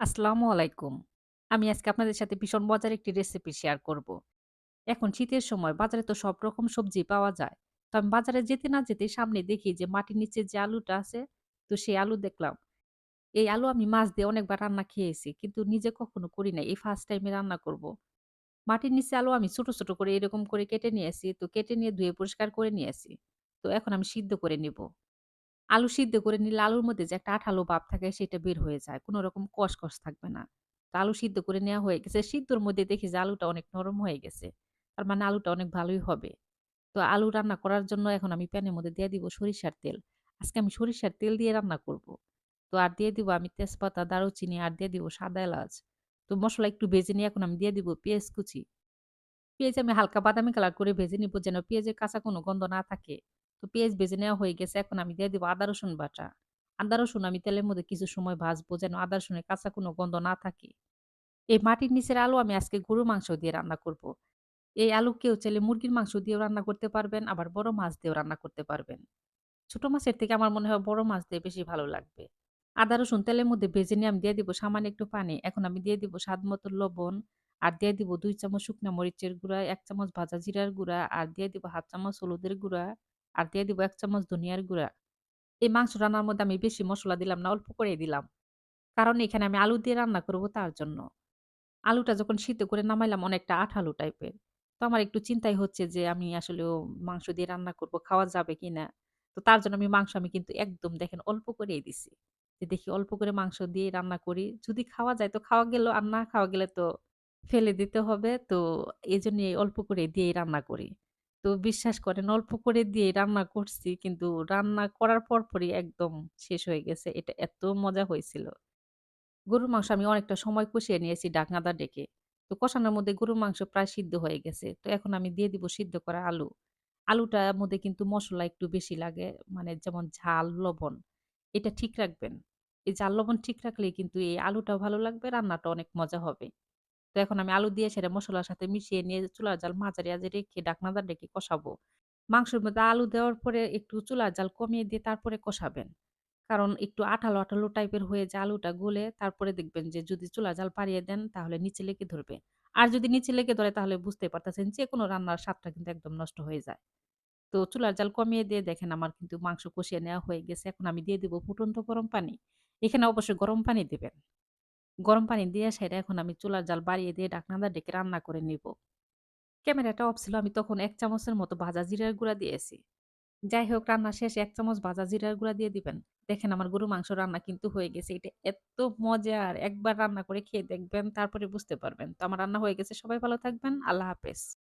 আসসালামু আলাইকুম। আমি আজকে আপনাদের সাথে ভীষণ মজার একটি রেসিপি শেয়ার করব। এখন শীতের সময় বাজারে তো সব রকম সবজি পাওয়া যায়। তো আমি বাজারে যেতে না যেতে সামনে দেখি যে মাটির নিচে যে আলুটা আছে, তো সেই আলু দেখলাম। এই আলু আমি মাছ দিয়ে অনেকবার রান্না খেয়েছি। কিন্তু নিজে কখনো করি নাই। এই ফার্স্ট টাইমে রান্না করব। মাটির নিচে আলু আমি ছোট, ছোট করে এরকম করে কেটে নিয়েছি। তো কেটে নিয়ে ধুয়ে পরিষ্কার করে নিয়েছি। তো এখন আমি সিদ্ধ করে নিব। আলু সিদ্ধ করে নিলে আলুর মধ্যে যে একটা আঠালো ভাব থাকে সেটা বের হয়ে যায়। কোন রকম কষ-কষ থাকবে না। তো আলু সিদ্ধ করে নেওয়া হয়ে গেছে। সিদ্ধর মধ্যে দেখি যে আলুটা অনেক নরম হয়ে গেছে। তার মানে আলুটা অনেক ভালোই হবে। তো আলু রান্না করার জন্য এখন আমি প্যানের মধ্যে দিয়ে দিব সরিষার তেল। আজকে আমি সরিষার তেল দিয়ে রান্না করব। তো আর দিয়ে দিব আমি তেজপাতা, দারুচিনি আর দিয়ে দিব সাদা এলাচ। তো মশলা একটু ভেজে নিয়ে এখন আমি দিয়ে দিব পেঁয়াজ কুচি। পেঁয়াজ আমি হালকা বাদামি কালার করে ভেজে নিব যেন পেঁয়াজের কাঁচা কোনো গন্ধ না থাকে। তো পেঁয়াজ ভেজে নেওয়া হয়ে গেছে। এখন আমি দিয়ে দিব আদা রসুন বাটা। আদা রসুন আমি তেলের মধ্যে কিছু সময় ভাজবো যেন আদা রসুনের কাঁচা কোনো গন্ধ না থাকে। এই মাটির নিচের আলু আমি আজকে গরুর মাংস দিয়ে রান্না করব। এই আলু কেউ চাইলে মুরগির মাংস দিয়েও রান্না করতে পারবেন, আবার বড় মাছ দিয়েও রান্না করতে পারবেন। ছোট মাছের থেকে আমার মনে হয় বড় মাছ দিয়ে বেশি ভালো লাগবে। আদা রসুন তেলের মধ্যে ভেজে নিয়ে আমি দিয়ে দিব সামান্য একটু পানি। এখন আমি দিয়ে দিব স্বাদ মতো লবণ আর দিয়ে দিব দুই চামচ শুকনা মরিচের গুঁড়া, এক চামচ ভাজা জিরার গুঁড়া আর দিয়ে দিব ১/২ চামচ হলুদের গুঁড়া আর দিয়ে দিব এক চামচ ধনিয়ার গুঁড়া। এই মাংস রান্নার মধ্যে আমি বেশি মশলা দিলাম না, অল্প করে দিলাম। কারণ এখানে আমি আলু দিয়ে রান্না করব তার জন্য। আলুটা যখন সিদ্ধ করে নামাইলাম অনেকটা আঠালো টাইপের। তো আমার একটু চিন্তাই হচ্ছে যে আমি আসলে মাংস দিয়ে রান্না করব, খাওয়া যাবে কিনা? তো তার জন্য আমি মাংস আমি কিন্তু একদম দেখেন অল্প করেই দিছি। যে দেখি অল্প করে মাংস দিয়ে রান্না করি। যদি খাওয়া যায় তো খাওয়া গেল, আর না খাওয়া গেলে তো ফেলে দিতে হবে। তো এজন্যই অল্প করে দিয়েই রান্না করি। তো বিশ্বাস করেন অল্প করে দিয়ে রান্না করছি কিন্তু রান্না করার পরপরই একদম শেষ হয়ে গেছে। এটা এত মজা হয়েছিল। গরুর মাংস আমি অনেকটা সময় কষিয়ে নিয়েছি ঢাকনাটা ডেকে। তো কষানোর মধ্যে গরুর মাংস প্রায় সিদ্ধ হয়ে গেছে। তো এখন আমি দিয়ে দিব সিদ্ধ করা আলু। আলুটার মধ্যে কিন্তু মসলা একটু বেশি লাগে। মানে যেমন ঝাল, লবণ এটা ঠিক রাখবেন। এই ঝাল, লবণ ঠিক রাখলেই কিন্তু এই আলুটাও ভালো লাগবে, রান্নাটা অনেক মজা হবে। তো এখন আমি আলু দিয়ে সেটা মশলার সাথে মিশিয়ে নিয়ে চুলার জাল মাঝারি আঁচে রেখে ঢাকনাটা ডেকে কষাবো। মাংসের মধ্যে আলু দেওয়ার পরে একটু চুলার জাল কমিয়ে দিয়ে তারপরে কষাবেন। কারণ একটু আঠালো, আঠালো টাইপের হয়ে যায় আলুটা গলে তারপরে দেখবেন যে যদি চুলার জাল বাড়িয়ে দেন তাহলে নিচে লেগে ধরবে। আর যদি নিচে লেগে ধরে তাহলে বুঝতেই পারতেছেন যেকোনো রান্নার স্বাদটা কিন্তু একদম নষ্ট হয়ে যায়। তো চুলার জাল কমিয়ে দিয়ে দেখেন আমার কিন্তু মাংস কষিয়ে নেওয়া হয়ে গেছে। এখন আমি দিয়ে দেবো ফুটন্ত গরম পানি। এখানে অবশ্যই গরম পানি দিবেন। গরম পানি দিয়ে সেটা এখন আমি চুলার জাল বাড়িয়ে দিয়ে ডাকনাদা ডেকে রান্না করে নিব। ক্যামেরাটা অফ ছিল। আমি তখন এক চামচের মতো ভাজা জিরার গুঁড়া দিয়েছি। যাই হোক রান্না শেষ এক চামচ ভাজা জিরার গুঁড়া দিয়ে দিবেন। দেখেন আমার গরু মাংস রান্না কিন্তু হয়ে গেছে। এটা এত মজার! একবার রান্না করে খেয়ে দেখবেন, তারপরে বুঝতে পারবেন। তো আমার রান্না হয়ে গেছে। সবাই ভালো থাকবেন। আল্লাহ হাফেজ।